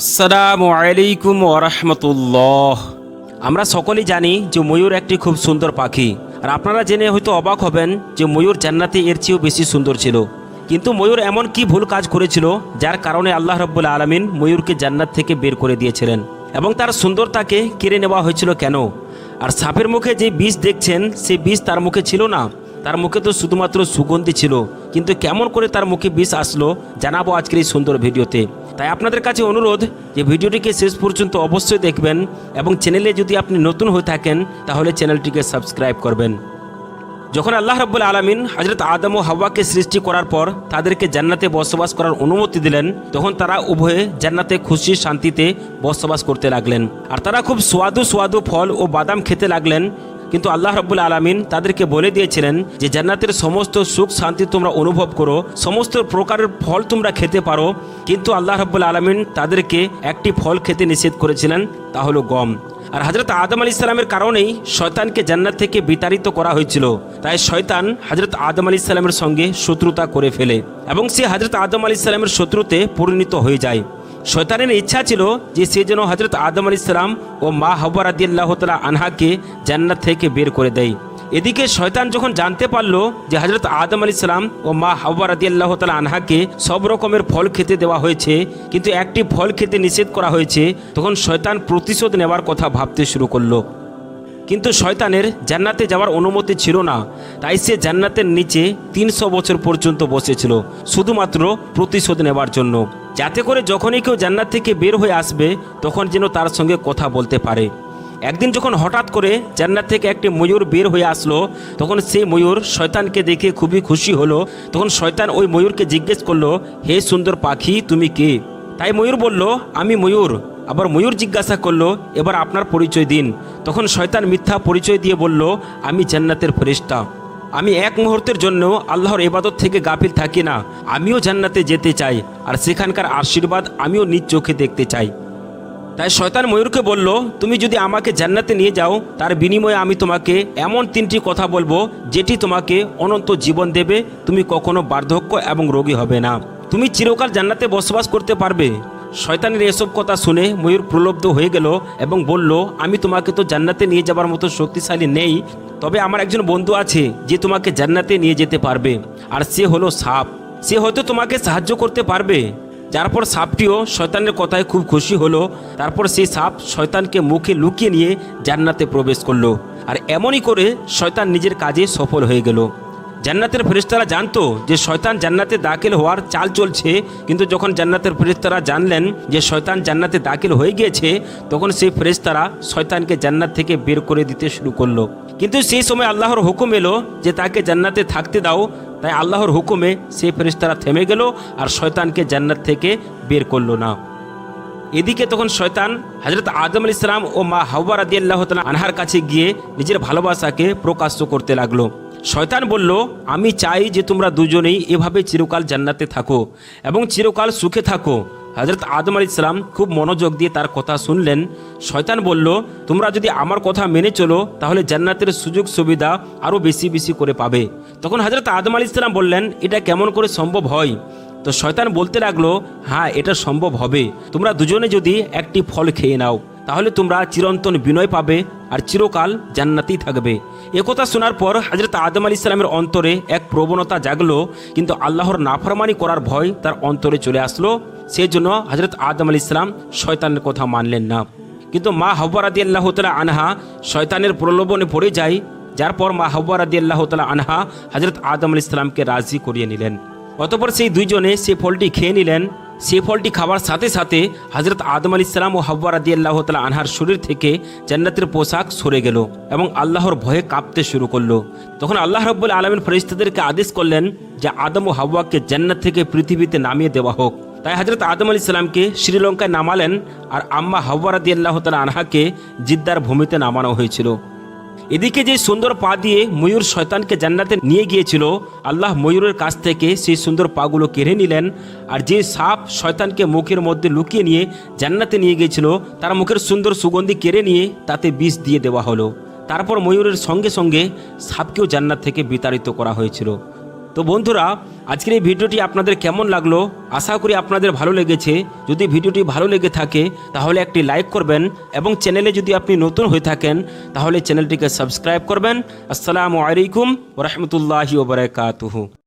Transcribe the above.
আসসালামু আলাইকুম ওরহমতুল্লাহ আমরা সকলেই জানি যে ময়ূর একটি খুব সুন্দর পাখি। আর আপনারা জেনে হয়তো অবাক হবেন যে ময়ূর জান্নাতে এর চেয়েও বেশি সুন্দর ছিল। কিন্তু ময়ূর এমন কি ভুল কাজ করেছিল যার কারণে আল্লাহ রব্বুল আলমিন ময়ূরকে জান্নাত থেকে বের করে দিয়েছিলেন এবং তার সুন্দরতাকে কেড়ে নেওয়া হয়েছিল কেন? আর সাপের মুখে যে বিষ দেখছেন সেই বিষ তার মুখে ছিল না। তার মুখে তো শুধুমাত্র সুগন্ধি ছিল। কিন্তু কেমন করে তার মুখে বিষ আসলো, জানাব আজকের এই সুন্দর ভিডিওতে। তাই আপনাদের কাছে অনুরোধ যে ভিডিওটিকে শেষ পর্যন্ত অবশ্যই দেখবেন এবং চ্যানেলে যদি আপনি নতুন হয়ে থাকেন, তাহলে চ্যানেলটিকে সাবস্ক্রাইব করবেন। যখন আল্লাহ রাব্বুল আলমিন হজরত আদম ও হাওয়াকে সৃষ্টি করার পর তাদেরকে জান্নাতে বসবাস করার অনুমতি দিলেন, তখন তারা উভয়ে জান্নাতে খুশি শান্তিতে বসবাস করতে লাগলেন। আর তারা খুব সোয়াদু সোয়াদু ফল ও বাদাম খেতে লাগলেন কিন্তু আল্লাহ রাব্বুল আলমিন তাদেরকে বলে দিয়েছিলেন যে জান্নাতের সমস্ত সুখ শান্তি তোমরা অনুভব করো, সমস্ত প্রকারের ফল তোমরা খেতে পারো, কিন্তু আল্লাহ রাব্বুল আলমিন তাদেরকে একটি ফল খেতে নিষেধ করেছিলেন, তা হলো গম। আর হজরত আদম আলী ইসলামের কারণেই শয়তানকে জান্নাত থেকে বিতাড়িত করা হয়েছিল। তাই শয়তান হজরত আদম আলী ইসলামের সঙ্গে শত্রুতা করে ফেলে এবং সে হজরত আদম আলী ইসলামের শত্রুতে পরিণত হয়ে যায়। শয়তানের ইচ্ছা ছিল যে সে যেন হজরত আদম আল ইসলাম ও মা হবর আদিল্লাহ তালা আনহাকে জান্নাত থেকে বের করে দেয়। এদিকে শয়তান যখন জানতে পারল যে হজরত আদম আল ইসলাম ও মা হাওয়া রাদি আল্লাহ তালা আনহাকে সব রকমের ফল খেতে দেওয়া হয়েছে, কিন্তু একটি ফল খেতে নিষেধ করা হয়েছে, তখন শয়তান প্রতিশোধ নেওয়ার কথা ভাবতে শুরু করল। কিন্তু শয়তানের জান্নাতে যাওয়ার অনুমতি ছিল না, তাই সে জান্নাতের নিচে তিনশো বছর পর্যন্ত বসেছিল, শুধুমাত্র প্রতিশোধ নেবার জন্য। যাতে করে যখনই কেউ জান্নাত থেকে বের হয়ে আসবে, তখন যেন তার সঙ্গে কথা বলতে পারে। একদিন যখন হঠাৎ করে জান্নাত থেকে একটি ময়ূর বের হয়ে আসলো, তখন সেই ময়ূর শয়তানকে দেখে খুবই খুশি হলো। তখন শয়তান ওই ময়ূরকে জিজ্ঞেস করল, হে সুন্দর পাখি, তুমি কে? তাই ময়ূর বলল, আমি ময়ূর। আবার ময়ূর জিজ্ঞাসা করল, এবার আপনার পরিচয় দিন। তখন শয়তান মিথ্যা পরিচয় দিয়ে বলল, আমি জান্নাতের ফেরেশতা। আমি এক মুহূর্তের জন্য আল্লাহর এবাদত থেকে গাফিল থাকি না। আমিও জান্নাতে যেতে চাই, আর সেখানকার আশীর্বাদ আমিও নিজ চোখে দেখতে চাই। তাই শয়তান ময়ূরকে বলল, তুমি যদি আমাকে জান্নাতে নিয়ে যাও, তার বিনিময়ে আমি তোমাকে এমন তিনটি কথা বলব, যেটি তোমাকে অনন্ত জীবন দেবে। তুমি কখনো বার্ধক্য এবং রোগী হবে না। তুমি চিরকাল জান্নাতে বসবাস করতে পারবে। শয়তানের এসব কথা শুনে ময়ূর প্রলব্ধ হয়ে গেল এবং বলল, আমি তোমাকে তো জান্নাতে নিয়ে যাবার মতো শক্তিশালী নেই, তবে আমার একজন বন্ধু আছে যে তোমাকে জান্নাতে নিয়ে যেতে পারবে, আর সে হলো সাপ। সে হয়তো তোমাকে সাহায্য করতে পারবে। যার পর সাপটিও শয়তানের কথায় খুব খুশি হলো। তারপর সেই সাপ শয়তানকে মুখে লুকিয়ে নিয়ে জান্নাতে প্রবেশ করল। আর এমনই করে শয়তান নিজের কাজে সফল হয়ে গেল। জান্নাতের ফেরেশতারা জানতো যে শয়তান জান্নাতে দাখিল হওয়ার চাল চলছে, কিন্তু যখন জান্নাতের ফেরেশতারা জানলেন যে শয়তান জান্নাতে দাখিল হয়ে গিয়েছে, তখন সেই ফেরেশতারা শয়তানকে জান্নাত থেকে বের করে দিতে শুরু করল। কিন্তু সেই সময় আল্লাহর হুকুম এলো যে তাকে জান্নাতে থাকতে দাও, তাই আল্লাহর হুকুমে সেই ফেরেশতারা থেমে গেল আর শয়তানকে জান্নাত থেকে বের করল না। এদিকে তখন শয়তান হজরত আদম আল ইসলাম ও মা হাওয়া রাদি আল্লাহ আনহার কাছে গিয়ে নিজের ভালোবাসাকে প্রকাশ্য করতে লাগল। শয়তান বলল, আমি চাই যে তোমরা দুজনেই এভাবে চিরকাল জান্নাতে থাকো এবং চিরকাল সুখে থাকো। হজরত আদম আল ইসলাম খুব মনোযোগ দিয়ে তার কথা শুনলেন। শয়তান বলল, তোমরা যদি আমার কথা মেনে চলো, তাহলে জান্নাতের সুযোগ সুবিধা আরও বেশি বেশি করে পাবে। তখন হজরত আদম আল ইসলাম বললেন, এটা কেমন করে সম্ভব হয়? তো শয়তান বলতে লাগল হ্যাঁ এটা সম্ভব হবে। তোমরা দুজনে যদি একটি ফল খেয়ে নাও। তাহলে তোমরা চিরন্তন বিনয় পাবে আর চিরকাল জান্নাতেই থাকবে। একথা শোনার পর হজরত আদম আলী ইসলামের অন্তরে এক প্রবণতা জাগলো, কিন্তু আল্লাহর নাফরমানি করার ভয় তার অন্তরে চলে আসলো। সেই জন্য হজরত আদম আলী ইসলাম শয়তানের কথা মানলেন না। কিন্তু মা হাব্বা রাদি আল্লাহ তালা আনহা শয়তানের প্রলোভনে পড়ে যায়, যার পর মা হাব্বা রাদি আল্লাহ তালা আনহা হজরত আদম আলী ইসলামকে রাজি করিয়ে নিলেন। অতপর সেই দুইজনে সে ফলটি খেয়ে নিলেন। সে ফলটি খাবার সাথে সাথে হজরত আদম আলী ইসলাম ও হাব্বা রাদি আল্লাহ তালা আনহার শরীর থেকে জান্নাতের পোশাক সরে গেল এবং আল্লাহর ভয়ে কাঁপতে শুরু করল। তখন আল্লাহ রব্বুল আলমিন ফরিস্তাদেরকে আদেশ করলেন যে আদম ও হাব্বাকে জান্নাত থেকে পৃথিবীতে নামিয়ে দেওয়া হোক। তাই হজরত আদম আলী ইসলামকে শ্রীলঙ্কায় নামালেন আর আম্মা হাব্বা রাদি আল্লাহ তালা আনহাকে জিদ্দার ভূমিতে নামানো হয়েছিল। এদিকে যে সুন্দর পা দিয়ে ময়ূর শয়তানকে জান্নাতে নিয়ে গিয়েছিল, আল্লাহ ময়ূরের কাছ থেকে সেই সুন্দর পাগুলো কেড়ে নিলেন। আর যে সাপ শয়তানকে মুখের মধ্যে লুকিয়ে নিয়ে জান্নাতে নিয়ে গিয়েছিল, তার মুখের সুন্দর সুগন্ধি কেড়ে নিয়ে তাতে বিষ দিয়ে দেওয়া হলো। তারপর ময়ূরের সঙ্গে সঙ্গে সাপকেও জান্নাত থেকে বিতাড়িত করা হয়েছিল। তো বন্ধুরা, আজকের এই ভিডিওটি আপনাদের কেমন লাগল? আশা করি আপনাদের ভালো লেগেছে। যদি ভিডিওটি ভালো লেগে থাকে, তাহলে একটি লাইক করবেন এবং চ্যানেলে যদি আপনি নতুন হয়ে থাকেন, তাহলে চ্যানেলটিকে সাবস্ক্রাইব করবেন। আসসালামু আলাইকুম রহমতুল্লাহ ওবরাকাতুহু